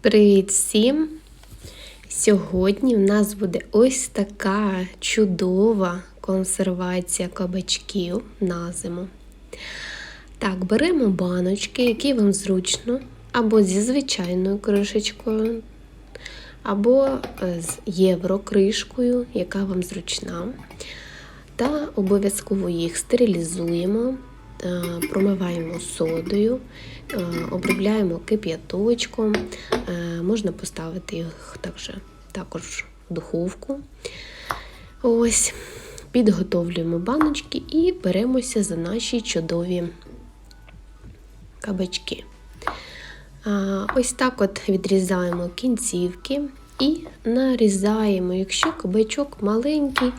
Привіт всім! Сьогодні в нас буде ось така чудова консервація кабачків на зиму. Так, беремо баночки, які вам зручно, або зі звичайною кришечкою, або е, з єврокришкою, яка вам зручна. Та обов'язково їх стерилізуємо, промиваємо содою, е, обробляємо кип'яточком. Е, Можна поставити їх також, також в духовку. Ось, підготовлюємо баночки і беремося за наші чудові кабачки. Ось так от відрізаємо кінцівки і нарізаємо. Якщо кабачок маленький,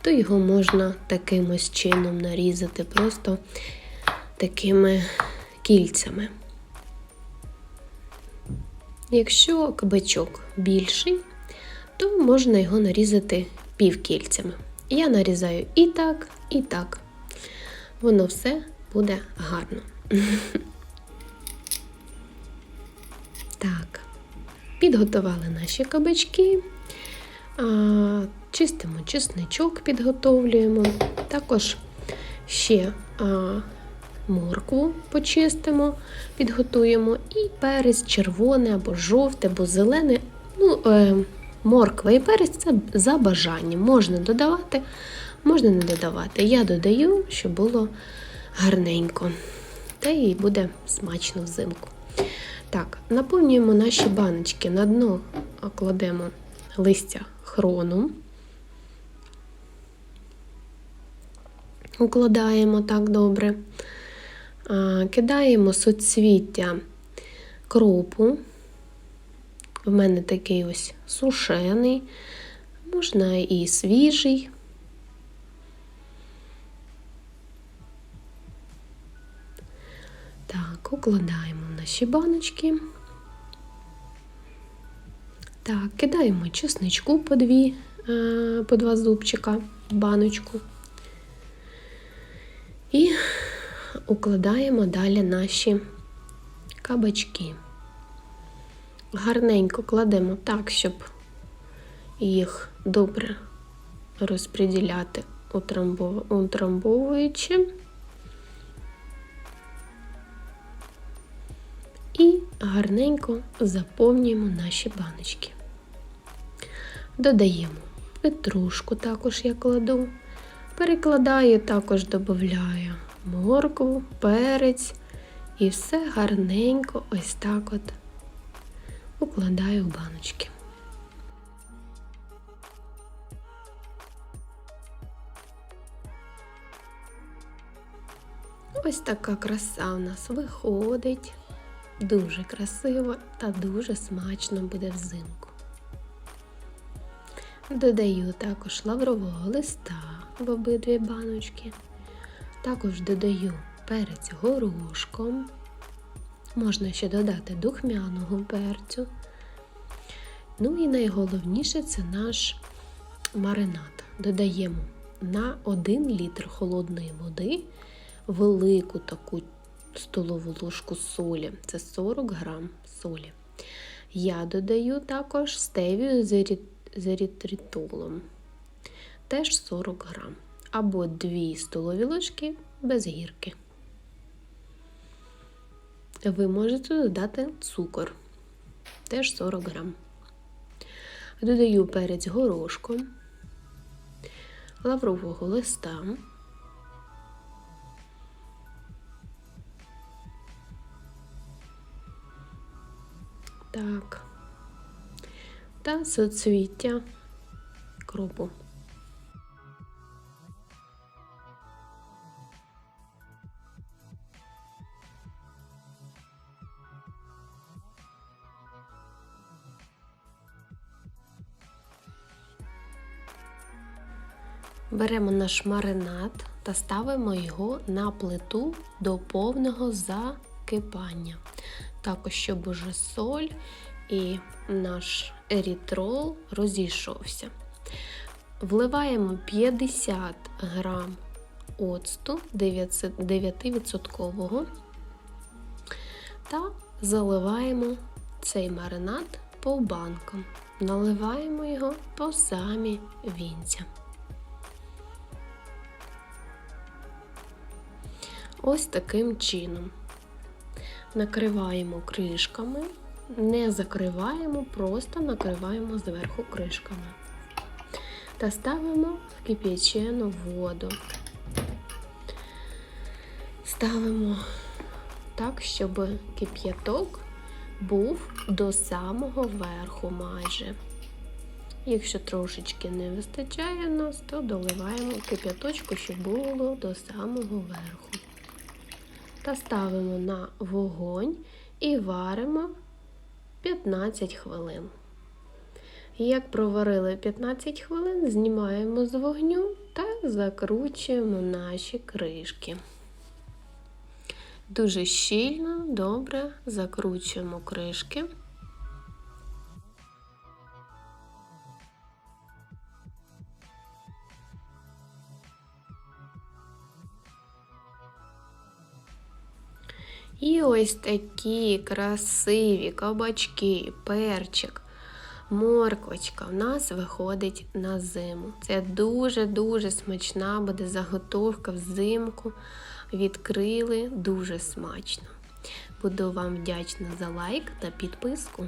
то його можна таким ось чином нарізати, просто такими кільцями. Якщо кабачок більший, то можна його нарізати півкільцями. Я нарізаю і так, і так. Воно все буде гарно. Так, підготували наші кабачки. Чистимо чесничок, підготовлюємо. Також ще моркву почистимо, підготуємо. І перець червоний або жовтий, або зелений. Ну, е, Морква і перець це за бажанням. Можна додавати, можна не додавати. Я додаю, щоб було гарненько. Та і буде смачно взимку. Так, наповнюємо наші баночки. На дно кладемо листя хрону. Укладаємо так добре. Кидаємо соцвіття кропу. В мене такий ось сушений, можна і свіжий. Так, укладаємо наші баночки. Так, кидаємо чесничку по дві, е, по два зубчика в баночку. І укладаємо далі наші кабачки. Гарненько кладемо так, щоб їх добре розподіляти, утрамбовуючи. І гарненько заповнюємо наші баночки. Додаємо петрушку, також я кладу, перекладаю, також додаю моркву, перець і все гарненько ось так от укладаю в баночки. Ось така краса у нас виходить. Дуже красиво та дуже смачно буде взимку. Додаю також лаврового листа в обидві баночки. Також додаю перець горошком. Можна ще додати духмяного перцю. Ну і найголовніше це наш маринад. Додаємо на 1 літр холодної води велику таку столову ложку солі. Це 40 грам солі. Я додаю також стевію з ерітритолом. Теж 40 грам. Або 2 столові ложки без гірки. Ви можете додати цукор, теж 40 грам. Додаю перець горошком, лаврового листа. Так, та соцвіття кропу. Беремо наш маринад та ставимо його на плиту до повного закипання. Також, щоб уже соль і наш ерітрол розійшовся. Вливаємо 50 грам оцту 9% та заливаємо цей маринад по банкам. Наливаємо його по самі вінця. Ось таким чином. Накриваємо кришками, не закриваємо, просто накриваємо зверху кришками. Та ставимо в кип'ячену воду. Ставимо так, щоб кип'яток був до самого верху майже. Якщо трошечки не вистачає нас, то доливаємо кип'яточку, щоб було до самого верху. Та ставимо на вогонь і варимо 15 хвилин. Як проварили 15 хвилин, знімаємо з вогню та закручуємо наші кришки. Дуже щільно, добре закручуємо кришки. І ось такі красиві кабачки, перчик, морквочка в нас виходить на зиму. Це дуже-дуже смачна буде заготовка взимку. Відкрили дуже смачно. Буду вам вдячна за лайк та підписку.